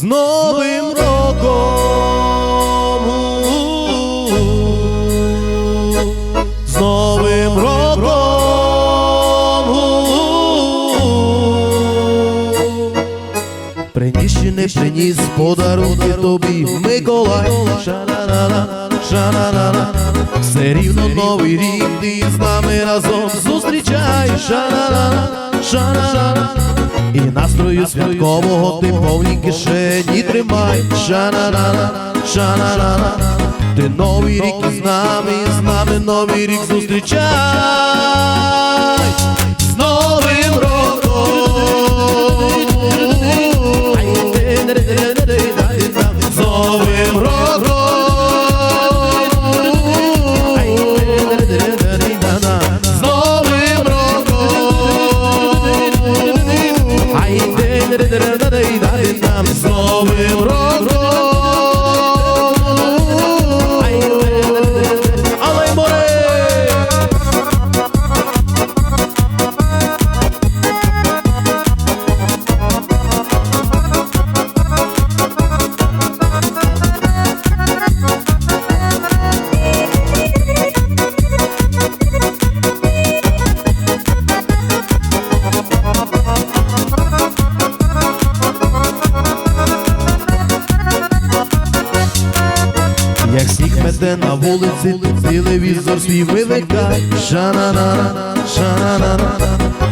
З Новим роком! З Новим роком! Приніс чи не приніс подарунки тобі? Миколай! Ша-на-на-на, ша-на-на-на Все рівно новий рік ти з нами разом зустрічай! Ша-на-на-на, ша-на-на-на І настрою святкового ти повні кишені тримай. Ша-на-на-на, ша-на-на-на. Ти новий рік із нами, з нами новий рік зустрічай роком! З Новим роком! Але Як сніг мете на вулиці, телевізор свій вимикай Шанана, шанана.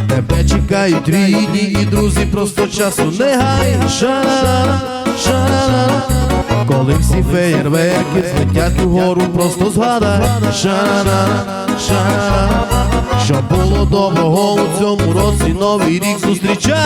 Тебе чекають рідні і друзі, просто часу не гай. Шанана, шанана. Коли всі феєрверки злетять угору, просто згадай. Шанана, шанана. Щоб було доброго у цьому році новий рік зустрічай